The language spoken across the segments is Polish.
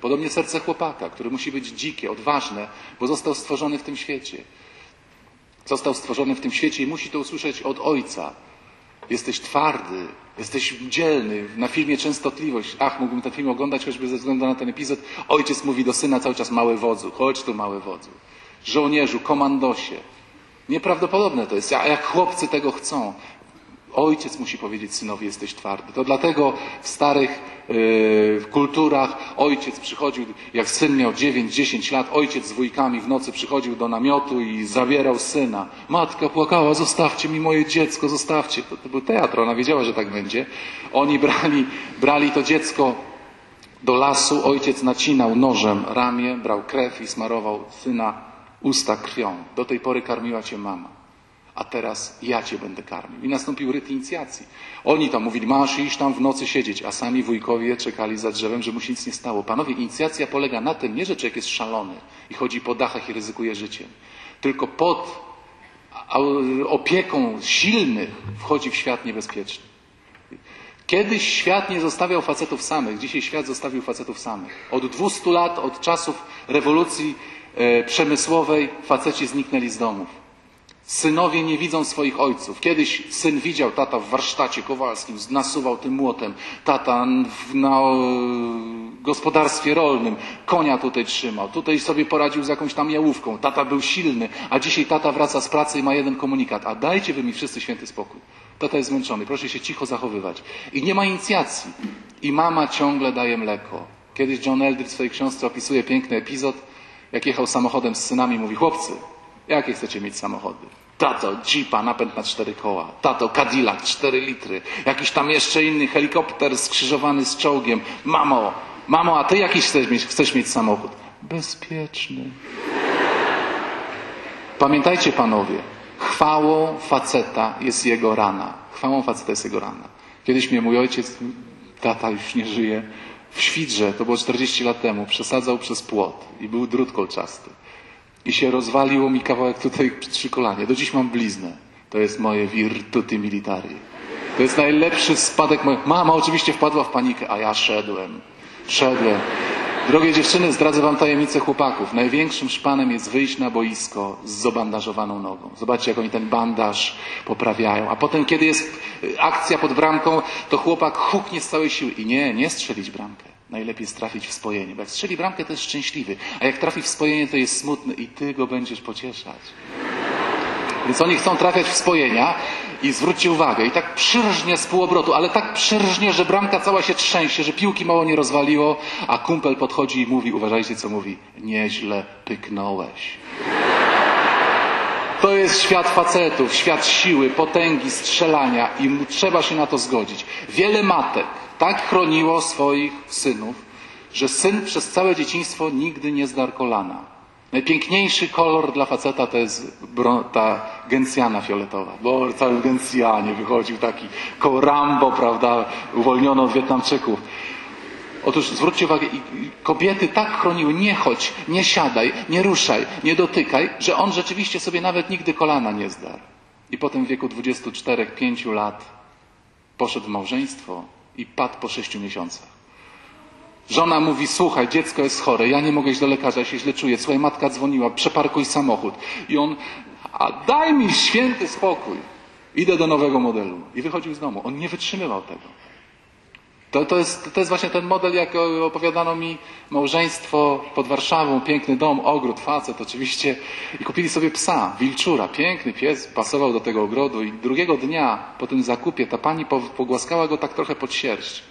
Podobnie serce chłopaka, który musi być dzikie, odważne, bo został stworzony w tym świecie. Został stworzony w tym świecie i musi to usłyszeć od ojca. Jesteś twardy, jesteś dzielny. Na filmie Częstotliwość, ach, mógłbym ten film oglądać choćby ze względu na ten epizod. Ojciec mówi do syna cały czas, mały wodzu, chodź tu mały wodzu. Żołnierzu, komandosie. Nieprawdopodobne to jest, a jak chłopcy tego chcą. Ojciec musi powiedzieć synowi, jesteś twardy. To dlatego w starych yy, kulturach ojciec przychodził, jak syn miał 9-10 lat, ojciec z wujkami w nocy przychodził do namiotu i zabierał syna. Matka płakała, zostawcie mi moje dziecko, zostawcie. To, to był teatr, ona wiedziała, że tak będzie. Oni brali, brali to dziecko do lasu, ojciec nacinał nożem ramię, brał krew i smarował syna usta krwią. Do tej pory karmiła cię mama a teraz ja cię będę karmił. I nastąpił ryt inicjacji. Oni tam mówili, masz iść tam w nocy siedzieć, a sami wujkowie czekali za drzewem, że mu się nic nie stało. Panowie, inicjacja polega na tym, nie, że człowiek jest szalony i chodzi po dachach i ryzykuje życiem, tylko pod opieką silnych wchodzi w świat niebezpieczny. Kiedyś świat nie zostawiał facetów samych, dzisiaj świat zostawił facetów samych. Od 200 lat, od czasów rewolucji e, przemysłowej, faceci zniknęli z domów. Synowie nie widzą swoich ojców. Kiedyś syn widział tata w warsztacie kowalskim, nasuwał tym młotem, tata w, na gospodarstwie rolnym, konia tutaj trzymał, tutaj sobie poradził z jakąś tam jałówką, tata był silny, a dzisiaj tata wraca z pracy i ma jeden komunikat, a dajcie wy mi wszyscy święty spokój. Tata jest zmęczony, proszę się cicho zachowywać. I nie ma inicjacji. I mama ciągle daje mleko. Kiedyś John Eldridge w swojej książce opisuje piękny epizod, jak jechał samochodem z synami, mówi, chłopcy, Jakie chcecie mieć samochody? Tato, Jeepa, napęd na cztery koła. Tato, Cadillac, cztery litry. Jakiś tam jeszcze inny helikopter skrzyżowany z czołgiem. Mamo, mamo, a ty jakiś chcesz mieć, chcesz mieć samochód? Bezpieczny. Pamiętajcie panowie, chwałą faceta jest jego rana. Chwałą faceta jest jego rana. Kiedyś mnie mój ojciec, tata już nie żyje, w Świdrze, to było 40 lat temu, przesadzał przez płot i był drut kolczasty i się rozwaliło mi kawałek tutaj przy kolanie. Do dziś mam bliznę. To jest moje virtuti militari. To jest najlepszy spadek mojego... Mama oczywiście wpadła w panikę, a ja szedłem. Szedłem. Drogie dziewczyny, zdradzę wam tajemnicę chłopaków. Największym szpanem jest wyjść na boisko z zobandażowaną nogą. Zobaczcie, jak oni ten bandaż poprawiają. A potem, kiedy jest akcja pod bramką, to chłopak huknie z całej siły. I nie, nie strzelić bramkę. Najlepiej jest trafić w spojenie, bo jak strzeli bramkę, to jest szczęśliwy, a jak trafi w spojenie, to jest smutny i ty go będziesz pocieszać. Więc oni chcą trafiać w spojenia i zwróćcie uwagę, i tak przyrżnie z półobrotu, ale tak przyrżnie, że bramka cała się trzęsie, że piłki mało nie rozwaliło, a kumpel podchodzi i mówi, uważajcie co mówi, nieźle pyknąłeś. To jest świat facetów, świat siły, potęgi, strzelania i trzeba się na to zgodzić. Wiele matek tak chroniło swoich synów, że syn przez całe dzieciństwo nigdy nie zdarł kolana. Najpiękniejszy kolor dla faceta to jest ta gencjana fioletowa, bo cały gencjanie wychodził taki koło Rambo, prawda, uwolniono od Wietnamczyków. Otóż zwróćcie uwagę, kobiety tak chroniły, nie chodź, nie siadaj, nie ruszaj, nie dotykaj, że on rzeczywiście sobie nawet nigdy kolana nie zdarł. I potem w wieku 24-5 lat poszedł w małżeństwo i padł po sześciu miesiącach. Żona mówi, słuchaj, dziecko jest chore, ja nie mogę iść do lekarza, ja się źle czuję. Słuchaj, matka dzwoniła, przeparkuj samochód. I on, a daj mi święty spokój. Idę do nowego modelu. I wychodził z domu. On nie wytrzymywał tego. To, to, jest, to jest właśnie ten model, jak opowiadano mi małżeństwo pod Warszawą, piękny dom, ogród, facet oczywiście. I kupili sobie psa, wilczura, piękny pies, pasował do tego ogrodu. I drugiego dnia po tym zakupie ta pani pogłaskała go tak trochę pod sierść.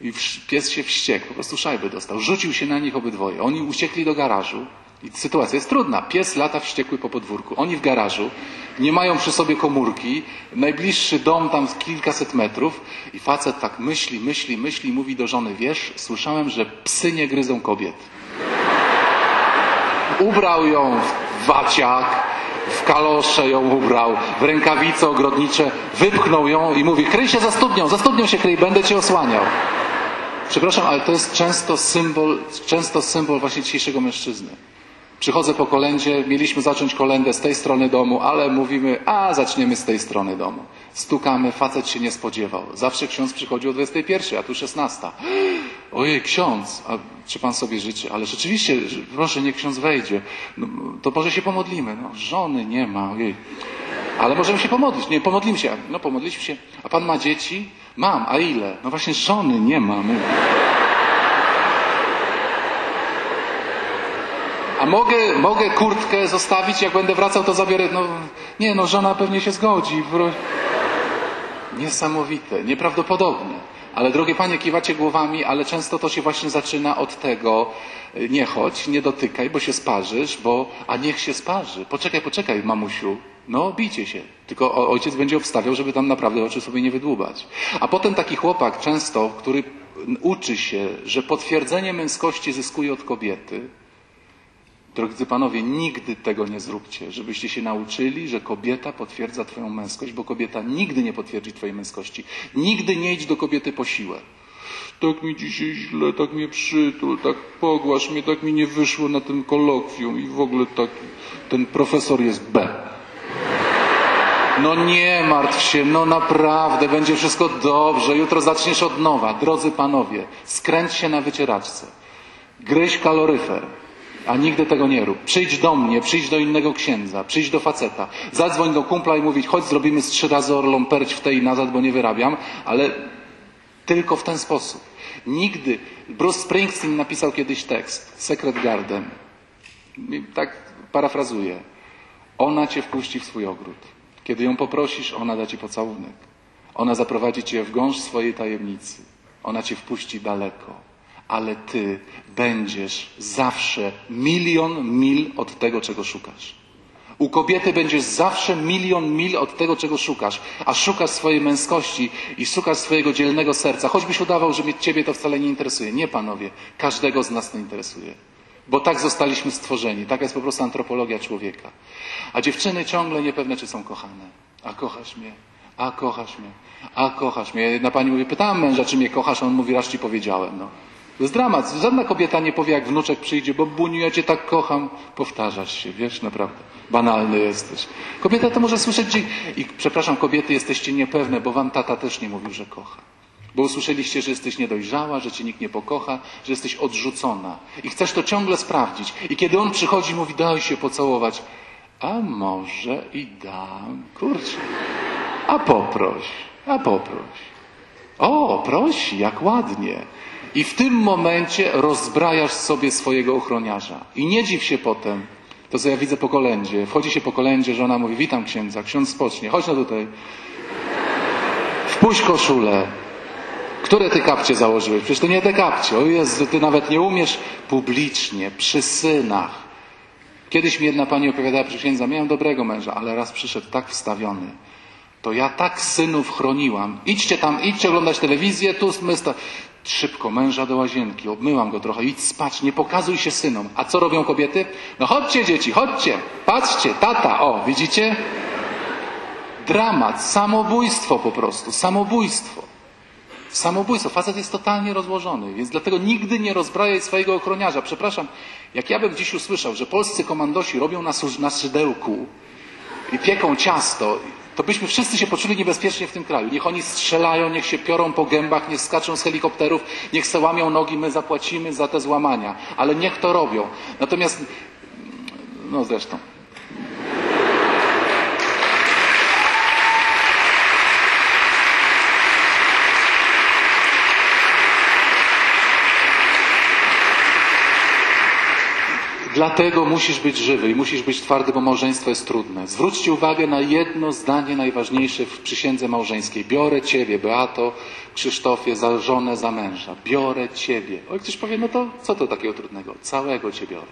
I pies się wściekł, po prostu szajby dostał. Rzucił się na nich obydwoje. Oni uciekli do garażu. Sytuacja jest trudna. Pies lata wściekły po podwórku. Oni w garażu, nie mają przy sobie komórki, najbliższy dom tam kilkaset metrów i facet tak myśli, myśli, myśli, mówi do żony, wiesz, słyszałem, że psy nie gryzą kobiet. Ubrał ją w waciak, w kalosze ją ubrał, w rękawice ogrodnicze, wypchnął ją i mówi, kryj się za studnią, za studnią się kryj, będę cię osłaniał. Przepraszam, ale to jest często symbol, często symbol właśnie dzisiejszego mężczyzny. Przychodzę po kolędzie, mieliśmy zacząć kolędę z tej strony domu, ale mówimy, a zaczniemy z tej strony domu. Stukamy, facet się nie spodziewał. Zawsze ksiądz przychodził o 21, a tu 16. Ojej, ksiądz, a czy pan sobie życzy? Ale rzeczywiście, proszę, niech ksiądz wejdzie. No, to może się pomodlimy. No, żony nie ma, ojej. Ale możemy się pomodlić. Nie, pomodlimy się. No, pomodliśmy się. A pan ma dzieci? Mam. A ile? No właśnie, żony nie mamy. A mogę, mogę kurtkę zostawić, jak będę wracał, to zabiorę. No, nie, no żona pewnie się zgodzi. Niesamowite, nieprawdopodobne. Ale drogie panie, kiwacie głowami, ale często to się właśnie zaczyna od tego, nie chodź, nie dotykaj, bo się sparzysz, bo, a niech się sparzy. Poczekaj, poczekaj, mamusiu. No, bijcie się. Tylko ojciec będzie obstawiał, żeby tam naprawdę oczy sobie nie wydłubać. A potem taki chłopak często, który uczy się, że potwierdzenie męskości zyskuje od kobiety, Drodzy panowie, nigdy tego nie zróbcie, żebyście się nauczyli, że kobieta potwierdza twoją męskość, bo kobieta nigdy nie potwierdzi twojej męskości. Nigdy nie idź do kobiety po siłę. Tak mi dzisiaj źle, tak mnie przytul, tak pogłasz mnie, tak mi nie wyszło na tym kolokwium i w ogóle tak ten profesor jest B. No nie martw się, no naprawdę, będzie wszystko dobrze, jutro zaczniesz od nowa. Drodzy panowie, skręć się na wycieraczce, gryź kaloryfer, a nigdy tego nie rób. Przyjdź do mnie, przyjdź do innego księdza, przyjdź do faceta. Zadzwoń do kumpla i mówić, chodź zrobimy z trzy razy orlą perć w tej i nazad, bo nie wyrabiam, ale tylko w ten sposób. Nigdy. Bruce Springsteen napisał kiedyś tekst, Secret Garden. Tak parafrazuję. Ona cię wpuści w swój ogród. Kiedy ją poprosisz, ona da ci pocałunek. Ona zaprowadzi cię w gąszcz swojej tajemnicy. Ona cię wpuści daleko ale ty będziesz zawsze milion mil od tego, czego szukasz. U kobiety będziesz zawsze milion mil od tego, czego szukasz, a szukasz swojej męskości i szukasz swojego dzielnego serca. Choćbyś udawał, że ciebie to wcale nie interesuje. Nie, panowie, każdego z nas to interesuje. Bo tak zostaliśmy stworzeni. Taka jest po prostu antropologia człowieka. A dziewczyny ciągle niepewne, czy są kochane. A kochasz mnie? A kochasz mnie? A kochasz mnie? Jedna pani mówi, pytałam męża, czy mnie kochasz, a on mówi, raz ci powiedziałem. No. To jest dramat. Żadna kobieta nie powie, jak wnuczek przyjdzie, bo Buniu, ja cię tak kocham. Powtarzasz się, wiesz, naprawdę. Banalny jesteś. Kobieta to może słyszeć i, przepraszam, kobiety jesteście niepewne, bo wam tata też nie mówił, że kocha. Bo usłyszeliście, że jesteś niedojrzała, że cię nikt nie pokocha, że jesteś odrzucona. I chcesz to ciągle sprawdzić. I kiedy on przychodzi, mówi, daj się pocałować. A może i dam. Kurczę. A poproś. A poproś. O, prosi, jak ładnie. I w tym momencie rozbrajasz sobie swojego ochroniarza. I nie dziw się potem, to co ja widzę po kolędzie. Wchodzi się po kolędzie, żona mówi, witam księdza, ksiądz spocznie, chodź no tutaj. Wpuść koszulę. Które ty kapcie założyłeś? Przecież to nie te kapcie. O Jezu, ty nawet nie umiesz publicznie, przy synach. Kiedyś mi jedna pani opowiadała przy księdza, miałem dobrego męża, ale raz przyszedł tak wstawiony. To ja tak synów chroniłam. Idźcie tam, idźcie oglądać telewizję, tu my sta... Szybko, męża do łazienki, obmyłam go trochę, idź spać, nie pokazuj się synom. A co robią kobiety? No chodźcie dzieci, chodźcie, patrzcie, tata, o, widzicie? Dramat, samobójstwo po prostu, samobójstwo. Samobójstwo. Facet jest totalnie rozłożony, więc dlatego nigdy nie rozbrajaj swojego ochroniarza. Przepraszam, jak ja bym dziś usłyszał, że polscy komandosi robią na, na szydełku i pieką ciasto to byśmy wszyscy się poczuli niebezpiecznie w tym kraju. Niech oni strzelają, niech się piorą po gębach, niech skaczą z helikopterów, niech se łamią nogi, my zapłacimy za te złamania. Ale niech to robią. Natomiast, no zresztą. Dlatego musisz być żywy i musisz być twardy, bo małżeństwo jest trudne. Zwróćcie uwagę na jedno zdanie najważniejsze w przysiędze małżeńskiej. Biorę Ciebie, Beato, Krzysztofie, za żonę, za męża. Biorę Ciebie. Oj, ktoś powie, no to co to takiego trudnego? Całego Cię biorę.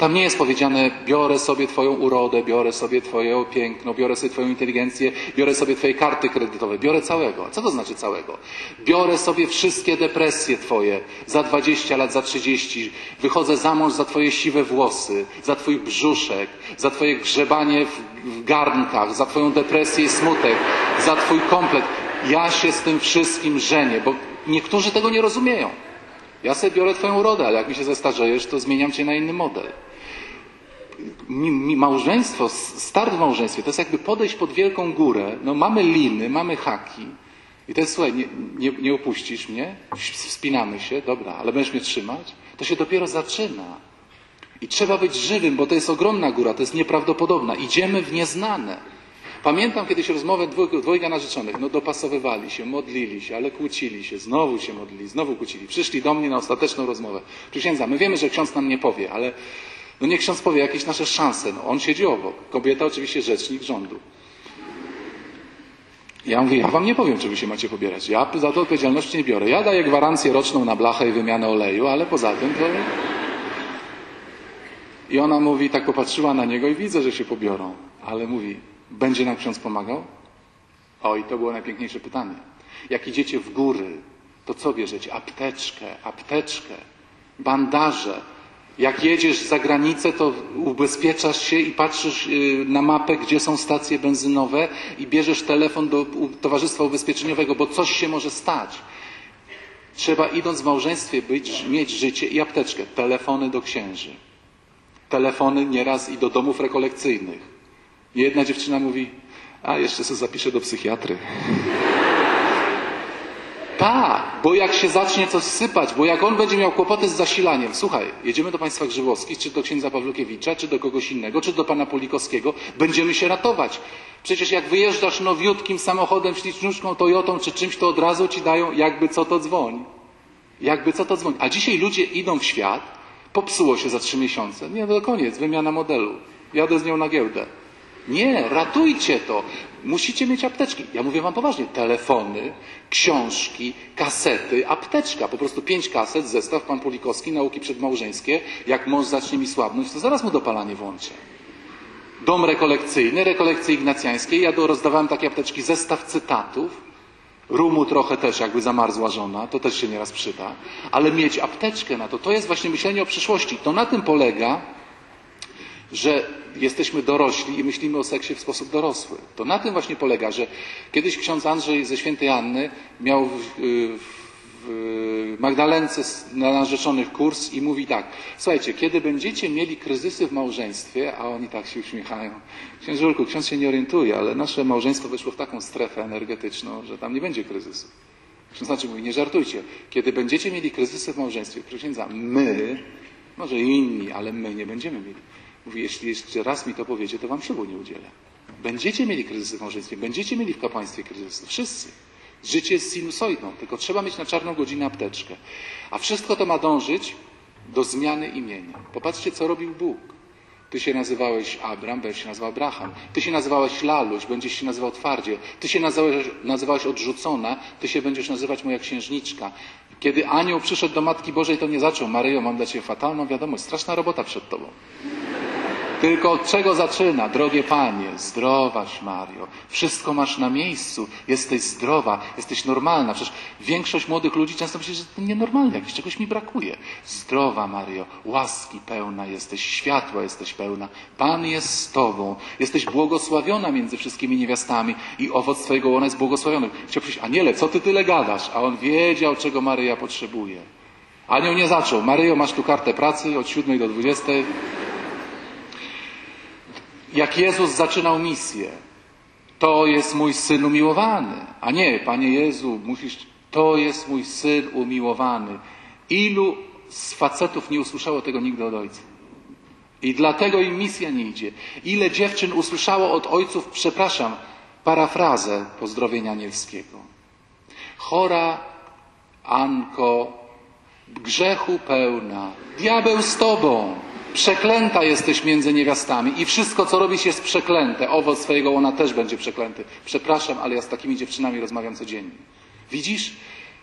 Tam nie jest powiedziane, biorę sobie Twoją urodę, biorę sobie Twoje piękno, biorę sobie Twoją inteligencję, biorę sobie Twoje karty kredytowe, biorę całego. A co to znaczy całego? Biorę sobie wszystkie depresje Twoje za 20 lat, za 30, wychodzę za mąż za Twoje siwe włosy, za Twój brzuszek, za Twoje grzebanie w garnkach, za Twoją depresję i smutek, za Twój komplet. Ja się z tym wszystkim żenię, bo niektórzy tego nie rozumieją. Ja sobie biorę Twoją urodę, ale jak mi się zestarzejesz, to zmieniam Cię na inny model. mi- mi- małżeństwo, start w małżeństwie, to jest jakby podejść pod wielką górę. No mamy liny, mamy haki. I to jest, słuchaj, nie, nie, nie opuścisz mnie, wspinamy się, dobra, ale będziesz mnie trzymać. To się dopiero zaczyna. I trzeba być żywym, bo to jest ogromna góra, to jest nieprawdopodobna. Idziemy w nieznane. Pamiętam kiedyś rozmowę dwójka, dwojga narzeczonych. No dopasowywali się, modlili się, ale kłócili się. Znowu się modlili, znowu kłócili. Przyszli do mnie na ostateczną rozmowę. Przysiędza, my wiemy, że ksiądz nam nie powie, ale no niech ksiądz powie jakieś nasze szanse. No, on siedzi obok. Kobieta oczywiście rzecznik rządu. Ja mówię, ja wam nie powiem, czy wy się macie pobierać. Ja za to odpowiedzialności nie biorę. Ja daję gwarancję roczną na blachę i wymianę oleju, ale poza tym to... I ona mówi, tak popatrzyła na niego i widzę, że się pobiorą. Ale mówi, będzie nam ksiądz pomagał? O, i to było najpiękniejsze pytanie. Jak idziecie w góry, to co bierzecie? Apteczkę, apteczkę, bandaże. Jak jedziesz za granicę, to ubezpieczasz się i patrzysz y, na mapę, gdzie są stacje benzynowe i bierzesz telefon do towarzystwa ubezpieczeniowego, bo coś się może stać. Trzeba idąc w małżeństwie być, mieć życie i apteczkę. Telefony do księży. Telefony nieraz i do domów rekolekcyjnych. Jedna dziewczyna mówi, a jeszcze sobie zapiszę do psychiatry. Tak, bo jak się zacznie coś sypać, bo jak on będzie miał kłopoty z zasilaniem, słuchaj, jedziemy do państwa Grzybowskich, czy do księdza Pawlukiewicza, czy do kogoś innego, czy do pana Polikowskiego, będziemy się ratować. Przecież jak wyjeżdżasz nowiutkim samochodem, ślicznuszką Toyotą, czy czymś, to od razu ci dają, jakby co to dzwoń. Jakby co to dzwoń. A dzisiaj ludzie idą w świat, popsuło się za trzy miesiące. Nie, to koniec, wymiana modelu. Jadę z nią na giełdę. Nie, ratujcie to. Musicie mieć apteczki. Ja mówię wam poważnie. Telefony, książki, kasety, apteczka. Po prostu pięć kaset, zestaw, pan Pulikowski, nauki przedmałżeńskie. Jak mąż zacznie mi słabnąć, to zaraz mu dopalanie włączę. Dom rekolekcyjny, rekolekcje ignacjańskie. Ja do, rozdawałem takie apteczki, zestaw cytatów. Rumu trochę też, jakby zamarzła żona, to też się nieraz przyda. Ale mieć apteczkę na to, to jest właśnie myślenie o przyszłości. To na tym polega, że jesteśmy dorośli i myślimy o seksie w sposób dorosły. To na tym właśnie polega, że kiedyś ksiądz Andrzej ze świętej Anny miał w, w, Magdalence na narzeczonych kurs i mówi tak, słuchajcie, kiedy będziecie mieli kryzysy w małżeństwie, a oni tak się uśmiechają, księżulku, ksiądz się nie orientuje, ale nasze małżeństwo weszło w taką strefę energetyczną, że tam nie będzie kryzysu. Ksiądz znaczy mówi, nie żartujcie, kiedy będziecie mieli kryzysy w małżeństwie, księdza, my, może inni, ale my nie będziemy mieli. Mówi, jeśli jeszcze raz mi to powiecie, to wam ślubu nie udzielę. Będziecie mieli kryzysy w małżeństwie, będziecie mieli w kapłaństwie kryzysy. Wszyscy. Życie jest sinusoidą, tylko trzeba mieć na czarną godzinę apteczkę. A wszystko to ma dążyć do zmiany imienia. Popatrzcie, co robił Bóg. Ty się nazywałeś Abram, będziesz się nazywał Abraham. Ty się nazywałeś Laluś, będziesz się nazywał Twardzie. Ty się nazywałeś, nazywałeś Odrzucona, ty się będziesz nazywać moja księżniczka. Kiedy anioł przyszedł do Matki Bożej, to nie zaczął. Maryjo, mam dla Ciebie fatalną wiadomość. Straszna robota przed Tobą. Tylko od czego zaczyna? Drogie Panie, zdrowaś Mario, wszystko masz na miejscu, jesteś zdrowa, jesteś normalna. Przecież większość młodych ludzi często myśli, że to nienormalne, jakiś czegoś mi brakuje. Zdrowa Mario, łaski pełna jesteś, światła jesteś pełna, Pan jest z Tobą, jesteś błogosławiona między wszystkimi niewiastami i owoc Twojego łona jest błogosławiony. Chciał powiedzieć, Aniele, co Ty tyle gadasz? A on wiedział, czego Maryja potrzebuje. Anioł nie zaczął. Maryjo, masz tu kartę pracy od 7 do 20 jak Jezus zaczynał misję. To jest mój syn umiłowany. A nie, Panie Jezu, musisz, to jest mój syn umiłowany. Ilu z facetów nie usłyszało tego nigdy od ojca? I dlatego im misja nie idzie. Ile dziewczyn usłyszało od ojców, przepraszam, parafrazę pozdrowienia anielskiego. Chora Anko, grzechu pełna, diabeł z tobą. Przeklęta jesteś między niewiastami i wszystko, co robisz, jest przeklęte. Owoc swojego łona też będzie przeklęty. Przepraszam, ale ja z takimi dziewczynami rozmawiam codziennie. Widzisz?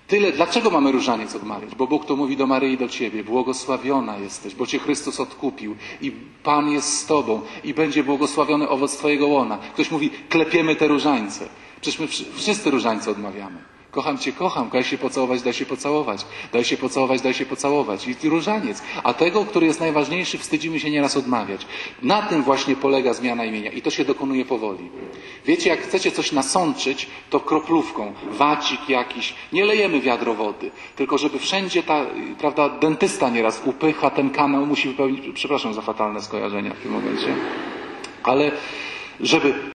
Tyle. Dlaczego mamy różaniec odmawiać? Bo Bóg to mówi do Maryi i do Ciebie. Błogosławiona jesteś, bo Cię Chrystus odkupił i Pan jest z Tobą i będzie błogosławiony owoc Twojego łona. Ktoś mówi, klepiemy te różańce. Przecież my wszyscy różańce odmawiamy. Kocham cię, kocham, daj się pocałować, daj się pocałować, daj się pocałować, daj się pocałować. I różaniec. A tego, który jest najważniejszy, wstydzimy się nieraz odmawiać. Na tym właśnie polega zmiana imienia i to się dokonuje powoli. Wiecie, jak chcecie coś nasączyć, to kroplówką, wacik jakiś, nie lejemy wiadro wody, tylko żeby wszędzie ta, prawda, dentysta nieraz upycha ten kanał, musi wypełnić, przepraszam za fatalne skojarzenia w tym momencie, ale żeby